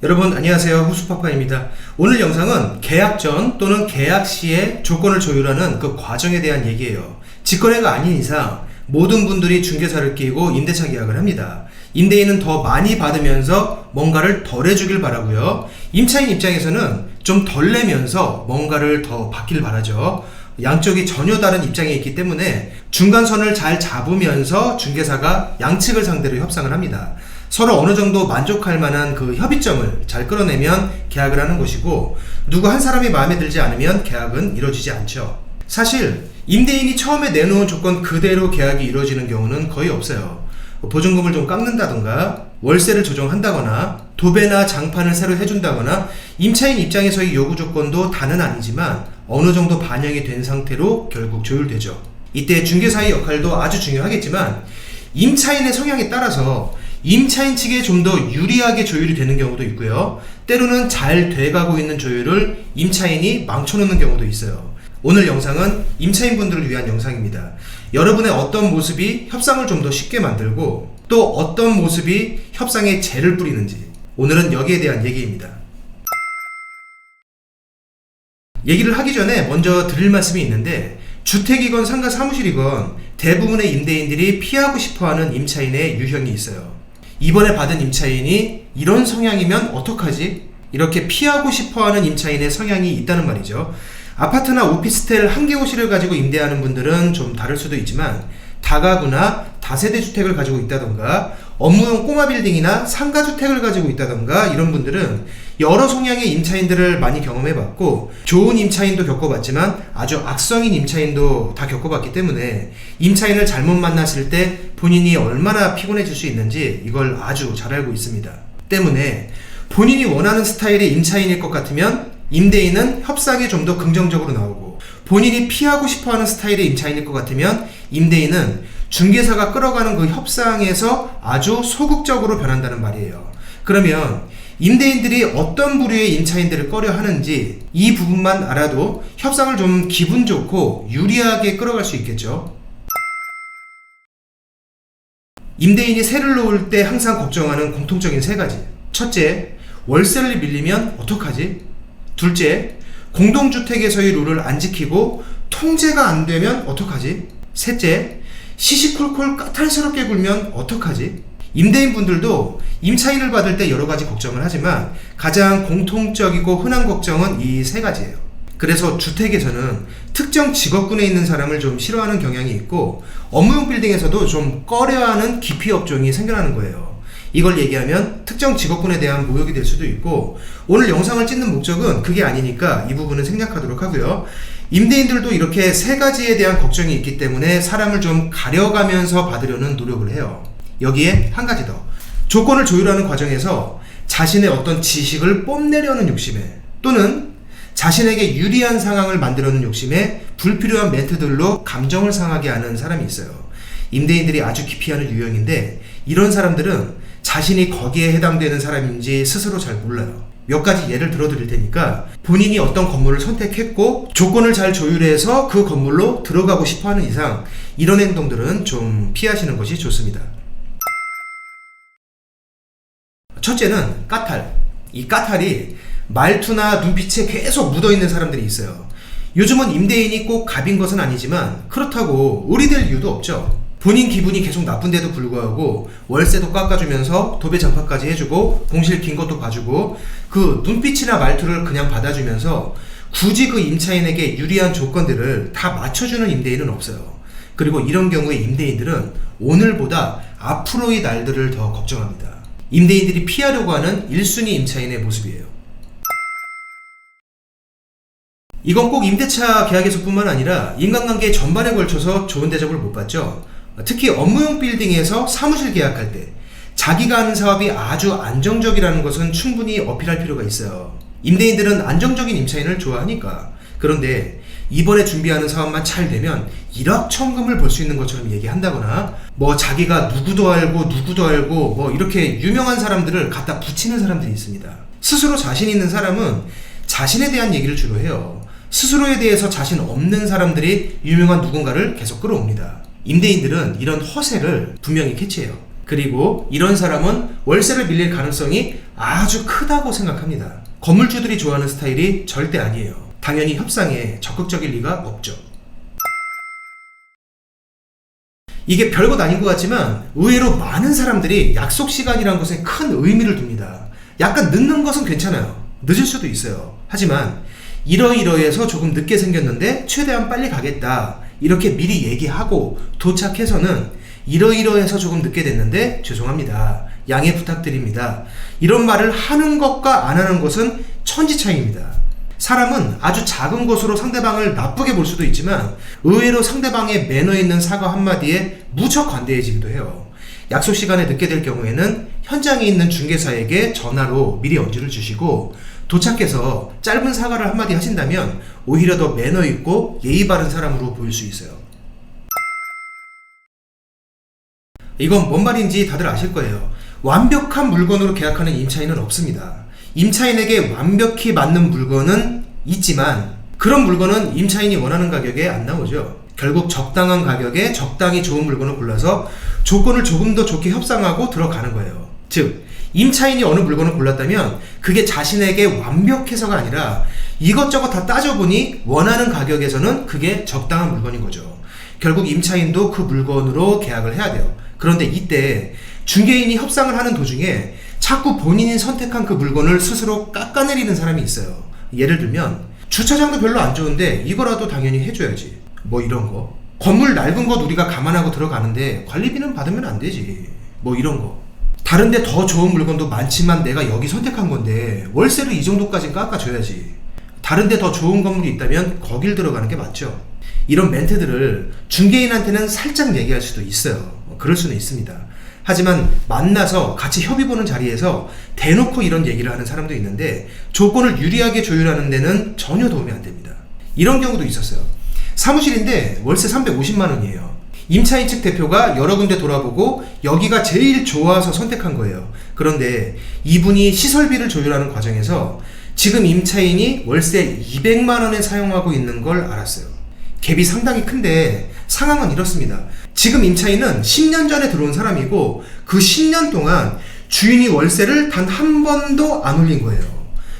여러분 안녕하세요 후수파파입니다. 오늘 영상은 계약 전 또는 계약 시에 조건을 조율하는 그 과정에 대한 얘기예요. 직거래가 아닌 이상 모든 분들이 중개사를 끼고 임대차 계약을 합니다. 임대인은 더 많이 받으면서 뭔가를 덜 해주길 바라고요. 임차인 입장에서는 좀 덜 내면서 뭔가를 더 받길 바라죠. 양쪽이 전혀 다른 입장에 있기 때문에 중간선을 잘 잡으면서 중개사가 양측을 상대로 협상을 합니다. 서로 어느 정도 만족할 만한 그 협의점을 잘 끌어내면 계약을 하는 것이고 누구 한 사람이 마음에 들지 않으면 계약은 이루어지지 않죠. 사실 임대인이 처음에 내놓은 조건 그대로 계약이 이루어지는 경우는 거의 없어요. 보증금을 좀 깎는다던가 월세를 조정한다거나 도배나 장판을 새로 해준다거나 임차인 입장에서의 요구 조건도 다는 아니지만 어느 정도 반영이 된 상태로 결국 조율되죠. 이때 중개사의 역할도 아주 중요하겠지만 임차인의 성향에 따라서 임차인 측에 좀 더 유리하게 조율이 되는 경우도 있고요. 때로는 잘 돼가고 있는 조율을 임차인이 망쳐놓는 경우도 있어요. 오늘 영상은 임차인분들을 위한 영상입니다. 여러분의 어떤 모습이 협상을 좀 더 쉽게 만들고 또 어떤 모습이 협상에 재를 뿌리는지 오늘은 여기에 대한 얘기입니다. 얘기를 하기 전에 먼저 드릴 말씀이 있는데 주택이건 상가 사무실이건 대부분의 임대인들이 피하고 싶어하는 임차인의 유형이 있어요. 이번에 받은 임차인이 이런 성향이면 어떡하지? 이렇게 피하고 싶어 하는 임차인의 성향이 있다는 말이죠. 아파트나 오피스텔 한 개 호실을 가지고 임대하는 분들은 좀 다를 수도 있지만 다가구나 다세대 주택을 가지고 있다던가 업무용 꼬마 빌딩이나 상가 주택을 가지고 있다던가 이런 분들은 여러 성향의 임차인들을 많이 경험해 봤고 좋은 임차인도 겪어봤지만 아주 악성인 임차인도 다 겪어봤기 때문에 임차인을 잘못 만났을 때 본인이 얼마나 피곤해질 수 있는지 이걸 아주 잘 알고 있습니다. 때문에 본인이 원하는 스타일의 임차인일 것 같으면 임대인은 협상에 좀더 긍정적으로 나오고 본인이 피하고 싶어 하는 스타일의 임차인일 것 같으면 임대인은 중개사가 끌어가는 그 협상에서 아주 소극적으로 변한다는 말이에요. 그러면 임대인들이 어떤 부류의 임차인들을 꺼려 하는지 이 부분만 알아도 협상을 좀 기분 좋고 유리하게 끌어갈 수 있겠죠. 임대인이 세를 놓을 때 항상 걱정하는 공통적인 세 가지. 첫째, 월세를 밀리면 어떡하지? 둘째, 공동주택에서의 룰을 안 지키고 통제가 안 되면 어떡하지? 셋째, 시시콜콜 까탈스럽게 굴면 어떡하지? 임대인 분들도 임차인을 받을 때 여러 가지 걱정을 하지만 가장 공통적이고 흔한 걱정은 이 세 가지예요. 그래서 주택에서는 특정 직업군에 있는 사람을 좀 싫어하는 경향이 있고 업무용 빌딩에서도 좀 꺼려하는 기피 업종이 생겨나는 거예요. 이걸 얘기하면 특정 직업군에 대한 모욕이 될 수도 있고 오늘 영상을 찍는 목적은 그게 아니니까 이 부분은 생략하도록 하고요. 임대인들도 이렇게 세 가지에 대한 걱정이 있기 때문에 사람을 좀 가려가면서 받으려는 노력을 해요. 여기에 한 가지 더. 조건을 조율하는 과정에서 자신의 어떤 지식을 뽐내려는 욕심에 또는 자신에게 유리한 상황을 만들어는 욕심에 불필요한 멘트들로 감정을 상하게 하는 사람이 있어요. 임대인들이 아주 기피하는 유형인데 이런 사람들은 자신이 거기에 해당되는 사람인지 스스로 잘 몰라요. 몇 가지 예를 들어 드릴 테니까 본인이 어떤 건물을 선택했고 조건을 잘 조율해서 그 건물로 들어가고 싶어 하는 이상 이런 행동들은 좀 피하시는 것이 좋습니다. 첫째는 까탈. 이 까탈이 말투나 눈빛에 계속 묻어 있는 사람들이 있어요. 요즘은 임대인이 꼭 갑인 것은 아니지만 그렇다고 의리될 이유도 없죠. 본인 기분이 계속 나쁜데도 불구하고 월세도 깎아주면서 도배 장판까지 해주고 공실 긴 것도 봐주고 그 눈빛이나 말투를 그냥 받아주면서 굳이 그 임차인에게 유리한 조건들을 다 맞춰주는 임대인은 없어요. 그리고 이런 경우에 임대인들은 오늘보다 앞으로의 날들을 더 걱정합니다. 임대인들이 피하려고 하는 1순위 임차인의 모습이에요. 이건 꼭 임대차 계약에서뿐만 아니라 인간관계 전반에 걸쳐서 좋은 대접을 못 받죠. 특히 업무용 빌딩에서 사무실 계약할 때 자기가 하는 사업이 아주 안정적이라는 것은 충분히 어필할 필요가 있어요. 임대인들은 안정적인 임차인을 좋아하니까. 그런데 이번에 준비하는 사업만 잘 되면 일확천금을 벌 수 있는 것처럼 얘기한다거나 뭐 자기가 누구도 알고 누구도 알고 뭐 이렇게 유명한 사람들을 갖다 붙이는 사람들이 있습니다. 스스로 자신 있는 사람은 자신에 대한 얘기를 주로 해요. 스스로에 대해서 자신 없는 사람들이 유명한 누군가를 계속 끌어옵니다. 임대인들은 이런 허세를 분명히 캐치해요. 그리고 이런 사람은 월세를 밀릴 가능성이 아주 크다고 생각합니다. 건물주들이 좋아하는 스타일이 절대 아니에요. 당연히 협상에 적극적일 리가 없죠. 이게 별것 아닌 것 같지만 의외로 많은 사람들이 약속 시간이란 것에 큰 의미를 둡니다. 약간 늦는 것은 괜찮아요. 늦을 수도 있어요. 하지만 이러이러해서 조금 늦게 생겼는데 최대한 빨리 가겠다. 이렇게 미리 얘기하고 도착해서는 이러이러해서 조금 늦게 됐는데 죄송합니다. 양해 부탁드립니다. 이런 말을 하는 것과 안 하는 것은 천지 차이입니다. 사람은 아주 작은 것으로 상대방을 나쁘게 볼 수도 있지만 의외로 상대방의 매너 있는 사과 한마디에 무척 관대해지기도 해요. 약속 시간에 늦게 될 경우에는 현장에 있는 중개사에게 전화로 미리 언지를 주시고 도착해서 짧은 사과를 한마디 하신다면 오히려 더 매너 있고 예의 바른 사람으로 보일 수 있어요. 이건 뭔 말인지 다들 아실 거예요. 완벽한 물건으로 계약하는 임차인은 없습니다. 임차인에게 완벽히 맞는 물건은 있지만 그런 물건은 임차인이 원하는 가격에 안 나오죠. 결국 적당한 가격에 적당히 좋은 물건을 골라서 조건을 조금 더 좋게 협상하고 들어가는 거예요. 즉, 임차인이 어느 물건을 골랐다면 그게 자신에게 완벽해서가 아니라 이것저것 다 따져보니 원하는 가격에서는 그게 적당한 물건인 거죠. 결국 임차인도 그 물건으로 계약을 해야 돼요. 그런데 이때 중개인이 협상을 하는 도중에 자꾸 본인이 선택한 그 물건을 스스로 깎아내리는 사람이 있어요. 예를 들면 주차장도 별로 안 좋은데 이거라도 당연히 해줘야지. 뭐 이런 거. 건물 낡은 것 우리가 감안하고 들어가는데 관리비는 받으면 안 되지. 뭐 이런 거. 다른데 더 좋은 물건도 많지만 내가 여기 선택한 건데 월세를 이 정도까지 깎아줘야지. 다른데 더 좋은 건물이 있다면 거길 들어가는 게 맞죠. 이런 멘트들을 중개인한테는 살짝 얘기할 수도 있어요. 그럴 수는 있습니다. 하지만 만나서 같이 협의 보는 자리에서 대놓고 이런 얘기를 하는 사람도 있는데 조건을 유리하게 조율하는 데는 전혀 도움이 안 됩니다. 이런 경우도 있었어요. 사무실인데 월세 350만 원이에요. 임차인 측 대표가 여러 군데 돌아보고 여기가 제일 좋아서 선택한 거예요. 그런데 이분이 시설비를 조율하는 과정에서 지금 임차인이 월세 200만 원에 사용하고 있는 걸 알았어요. 갭이 상당히 큰데 상황은 이렇습니다. 지금 임차인은 10년 전에 들어온 사람이고 그 10년 동안 주인이 월세를 단 한 번도 안 올린 거예요.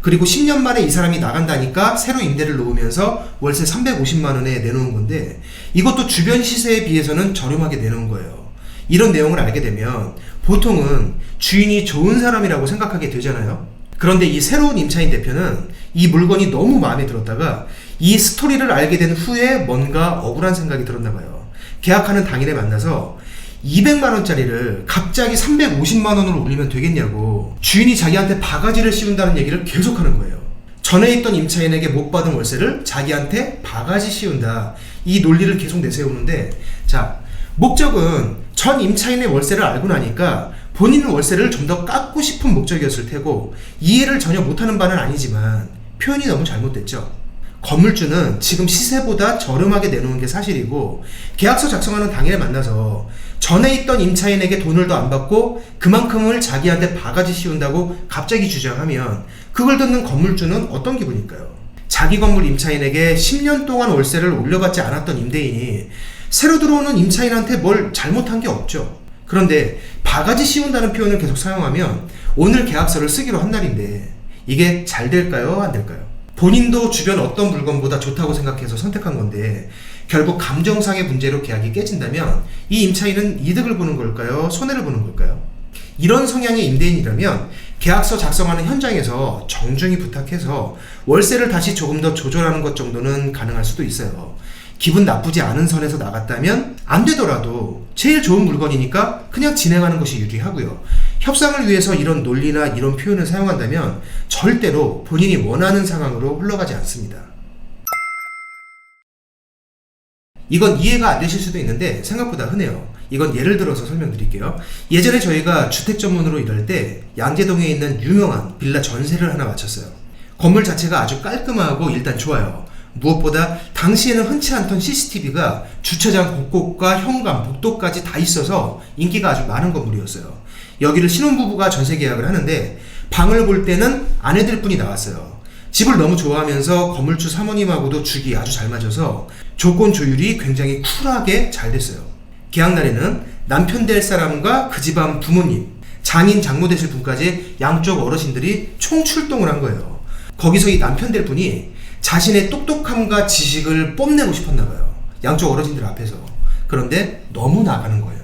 그리고 10년 만에 이 사람이 나간다니까 새로 임대를 놓으면서 월세 350만 원에 내놓은 건데 이것도 주변 시세에 비해서는 저렴하게 내놓은 거예요. 이런 내용을 알게 되면 보통은 주인이 좋은 사람이라고 생각하게 되잖아요. 그런데 이 새로운 임차인 대표는 이 물건이 너무 마음에 들었다가 이 스토리를 알게 된 후에 뭔가 억울한 생각이 들었나 봐요. 계약하는 당일에 만나서 200만 원짜리를 갑자기 350만 원으로 올리면 되겠냐고 주인이 자기한테 바가지를 씌운다는 얘기를 계속하는 거예요. 전에 있던 임차인에게 못 받은 월세를 자기한테 바가지 씌운다. 이 논리를 계속 내세우는데 자 목적은 전 임차인의 월세를 알고 나니까 본인은 월세를 좀 더 깎고 싶은 목적이었을 테고 이해를 전혀 못하는 바는 아니지만 표현이 너무 잘못됐죠. 건물주는 지금 시세보다 저렴하게 내놓은 게 사실이고 계약서 작성하는 당일에 만나서 전에 있던 임차인에게 돈을 더 안 받고 그만큼을 자기한테 바가지 씌운다고 갑자기 주장하면 그걸 듣는 건물주는 어떤 기분일까요? 자기 건물 임차인에게 10년 동안 월세를 올려받지 않았던 임대인이 새로 들어오는 임차인한테 뭘 잘못한 게 없죠. 그런데 바가지 씌운다는 표현을 계속 사용하면 오늘 계약서를 쓰기로 한 날인데 이게 잘 될까요? 안 될까요? 본인도 주변 어떤 물건보다 좋다고 생각해서 선택한 건데 결국 감정상의 문제로 계약이 깨진다면 이 임차인은 이득을 보는 걸까요? 손해를 보는 걸까요? 이런 성향의 임대인이라면 계약서 작성하는 현장에서 정중히 부탁해서 월세를 다시 조금 더 조절하는 것 정도는 가능할 수도 있어요. 기분 나쁘지 않은 선에서 나갔다면 안 되더라도 제일 좋은 물건이니까 그냥 진행하는 것이 유리하고요. 협상을 위해서 이런 논리나 이런 표현을 사용한다면 절대로 본인이 원하는 상황으로 흘러가지 않습니다. 이건 이해가 안 되실 수도 있는데 생각보다 흔해요. 이건 예를 들어서 설명드릴게요. 예전에 저희가 주택 전문으로 일할 때 양재동에 있는 유명한 빌라 전세를 하나 마쳤어요. 건물 자체가 아주 깔끔하고 일단 좋아요. 무엇보다 당시에는 흔치 않던 CCTV가 주차장 곳곳과 현관, 복도까지 다 있어서 인기가 아주 많은 건물이었어요. 여기를 신혼부부가 전세 계약을 하는데 방을 볼 때는 아내들 분이 나왔어요. 집을 너무 좋아하면서 건물주 사모님하고도 죽이 아주 잘 맞아서 조건 조율이 굉장히 쿨하게 잘 됐어요. 계약 날에는 남편 될 사람과 그 집안 부모님, 장인 장모 되실 분까지 양쪽 어르신들이 총출동을 한 거예요. 거기서 이 남편 될 분이 자신의 똑똑함과 지식을 뽐내고 싶었나 봐요. 양쪽 어르신들 앞에서. 그런데 너무 나가는 거예요.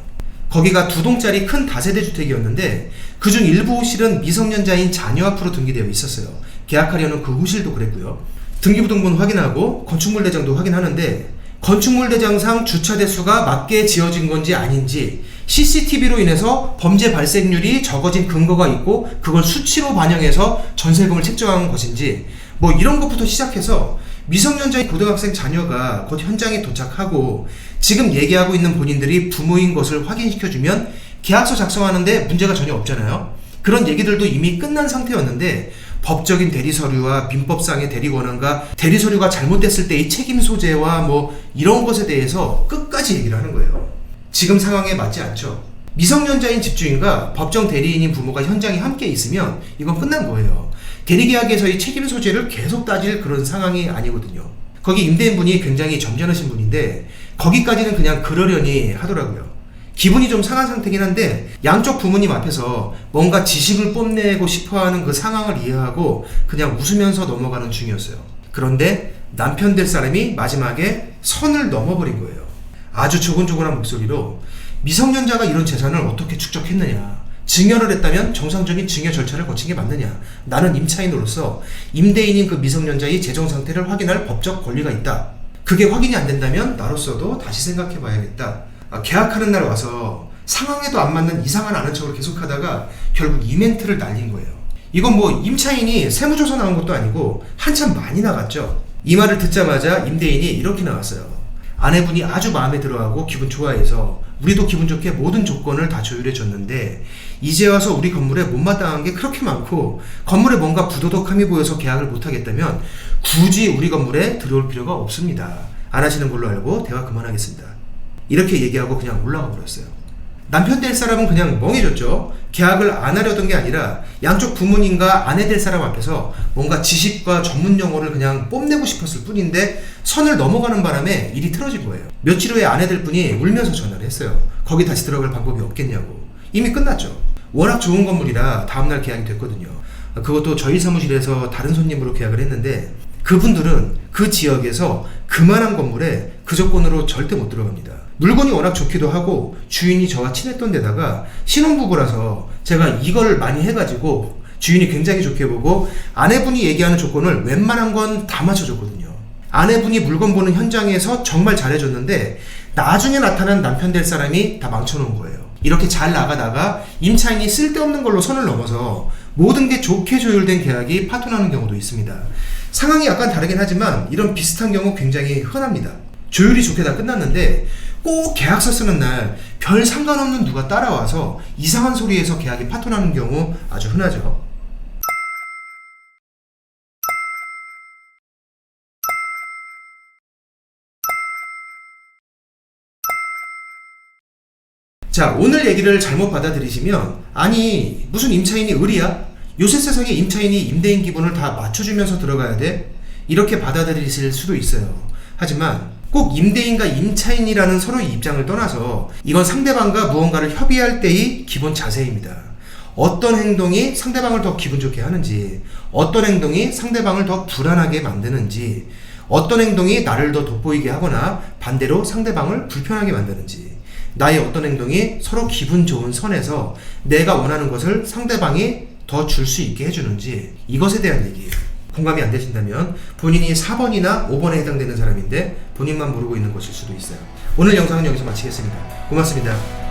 거기가 두 동짜리 큰 다세대 주택이었는데 그중 일부 호실은 미성년자인 자녀 앞으로 등기되어 있었어요. 계약하려는 그 호실도 그랬고요. 등기부등본 확인하고 건축물 대장도 확인하는데 건축물 대장상 주차 대수가 맞게 지어진 건지 아닌지 CCTV로 인해서 범죄 발생률이 적어진 근거가 있고 그걸 수치로 반영해서 전세금을 책정한 것인지 뭐 이런 것부터 시작해서 미성년자인 고등학생 자녀가 곧 현장에 도착하고 지금 얘기하고 있는 본인들이 부모인 것을 확인시켜주면 계약서 작성하는데 문제가 전혀 없잖아요. 그런 얘기들도 이미 끝난 상태였는데 법적인 대리 서류와 민법상의 대리 권한과 대리 서류가 잘못됐을 때의 책임 소재와 뭐 이런 것에 대해서 끝까지 얘기를 하는 거예요. 지금 상황에 맞지 않죠. 미성년자인 집주인과 법정 대리인인 부모가 현장에 함께 있으면 이건 끝난 거예요. 대리계약에서의 책임 소재를 계속 따질 그런 상황이 아니거든요. 거기 임대인분이 굉장히 점잖으신 분인데 거기까지는 그냥 그러려니 하더라고요. 기분이 좀 상한 상태긴 한데 양쪽 부모님 앞에서 뭔가 지식을 뽐내고 싶어하는 그 상황을 이해하고 그냥 웃으면서 넘어가는 중이었어요. 그런데 남편 될 사람이 마지막에 선을 넘어버린 거예요. 아주 조곤조곤한 목소리로 미성년자가 이런 재산을 어떻게 축적했느냐. 증여를 했다면 정상적인 증여 절차를 거친 게 맞느냐. 나는 임차인으로서 임대인인 그 미성년자의 재정 상태를 확인할 법적 권리가 있다. 그게 확인이 안 된다면 나로서도 다시 생각해 봐야겠다. 아, 계약하는 날 와서 상황에도 안 맞는 이상한 아는 척을 계속하다가 결국 이멘트를 날린 거예요. 이건 뭐 임차인이 세무조사 나온 것도 아니고 한참 많이 나갔죠. 이 말을 듣자마자 임대인이 이렇게 나왔어요. 아내분이 아주 마음에 들어하고 기분 좋아해서 우리도 기분 좋게 모든 조건을 다 조율해 줬는데 이제 와서 우리 건물에 못마땅한 게 그렇게 많고 건물에 뭔가 부도덕함이 보여서 계약을 못 하겠다면 굳이 우리 건물에 들어올 필요가 없습니다. 안 하시는 걸로 알고 대화 그만하겠습니다. 이렇게 얘기하고 그냥 올라가 버렸어요. 남편 될 사람은 그냥 멍해졌죠. 계약을 안 하려던 게 아니라 양쪽 부모님과 아내 될 사람 앞에서 뭔가 지식과 전문 용어를 그냥 뽐내고 싶었을 뿐인데 선을 넘어가는 바람에 일이 틀어진 거예요. 며칠 후에 아내 될 분이 울면서 전화를 했어요. 거기 다시 들어갈 방법이 없겠냐고. 이미 끝났죠. 워낙 좋은 건물이라 다음날 계약이 됐거든요. 그것도 저희 사무실에서 다른 손님으로 계약을 했는데 그분들은 그 지역에서 그만한 건물에 그 조건으로 절대 못 들어갑니다. 물건이 워낙 좋기도 하고 주인이 저와 친했던 데다가 신혼부부라서 제가 이걸 많이 해가지고 주인이 굉장히 좋게 보고 아내분이 얘기하는 조건을 웬만한 건 다 맞춰줬거든요. 아내분이 물건 보는 현장에서 정말 잘해줬는데 나중에 나타난 남편 될 사람이 다 망쳐놓은 거예요. 이렇게 잘 나가다가 임차인이 쓸데없는 걸로 선을 넘어서 모든 게 좋게 조율된 계약이 파토나는 경우도 있습니다. 상황이 약간 다르긴 하지만 이런 비슷한 경우 굉장히 흔합니다. 조율이 좋게 다 끝났는데 꼭 계약서 쓰는 날 별 상관없는 누가 따라와서 이상한 소리에서 계약이 파토나는 경우 아주 흔하죠. 자, 오늘 얘기를 잘못 받아들이시면, 아니, 무슨 임차인이 의리야? 요새 세상에 임차인이 임대인 기분을 다 맞춰주면서 들어가야 돼? 이렇게 받아들이실 수도 있어요. 하지만, 꼭 임대인과 임차인이라는 서로의 입장을 떠나서, 이건 상대방과 무언가를 협의할 때의 기본 자세입니다. 어떤 행동이 상대방을 더 기분 좋게 하는지, 어떤 행동이 상대방을 더 불안하게 만드는지, 어떤 행동이 나를 더 돋보이게 하거나 반대로 상대방을 불편하게 만드는지, 나의 어떤 행동이 서로 기분 좋은 선에서 내가 원하는 것을 상대방이 더 줄 수 있게 해주는지 이것에 대한 얘기예요. 공감이 안 되신다면 본인이 4번이나 5번에 해당되는 사람인데 본인만 모르고 있는 것일 수도 있어요. 오늘 영상은 여기서 마치겠습니다. 고맙습니다.